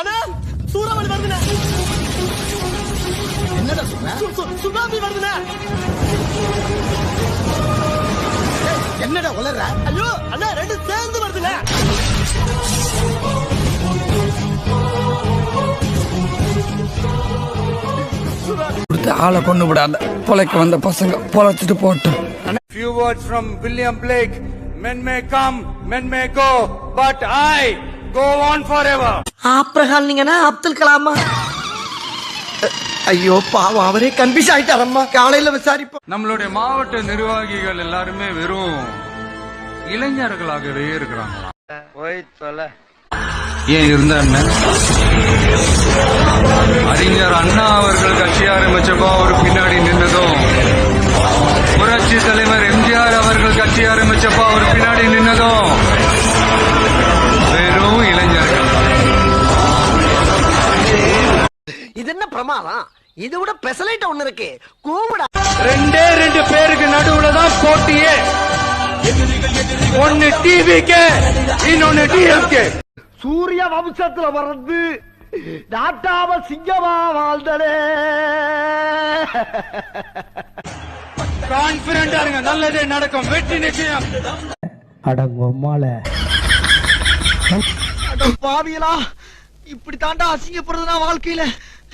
அண்ணா சூறாவளி வருதுண்ணே. என்னடா சுனாமி வருதுண்ணே. என்னடா உளற ஐயோ அண்ணா ரெண்டு சேர்ந்து வருதுண்ணே. ஆளை கொண்டு விடாத. பொழைக்க வந்த பசங்க பொழைச்சிட்டு போட்டும் Few words from William Blake. Men may come, men may go, but I go on forever. Abraham நீங்கன்னா Abdul கலாமா? ஐயோ பாவம் அவரே கன்ஃபியூஸ் ஆயிட்டாரம்மா காலையில விசாரிப்போம். நம்மளுடைய மாவட்ட நிர்வாகிகள் எல்லாருமே வெறும் இளைஞர்களாகவே இருக்கிறாங்க. போய் சொல்ல ஏன் இருந்த அண்ணன் அறிஞர் அண்ணா அவர்கள் கட்சி ஆரம்பிச்சப்போ இது என்ன பிரமாதம்? இது விட பெசலைட் ஒண்ணு இருக்கு. கூவிடா. ரெண்டே ரெண்டு பேருக்கு நடுவுல தான் போட்டியே. ஒன்னு டிவிக்கு இன்னொன்னு டிஎம்கே சூரிய வம்சத்துல வர்றது நாட்டாம சிங்கமா வாழ்ந்தனே கான்பிடண்டா இருங்க நல்லதே நடக்கும் வெற்றி நிச்சயம். பாவியலா இப்படி தாண்டா அசிங்கப்படுறதுனா வாழ்க்கையில?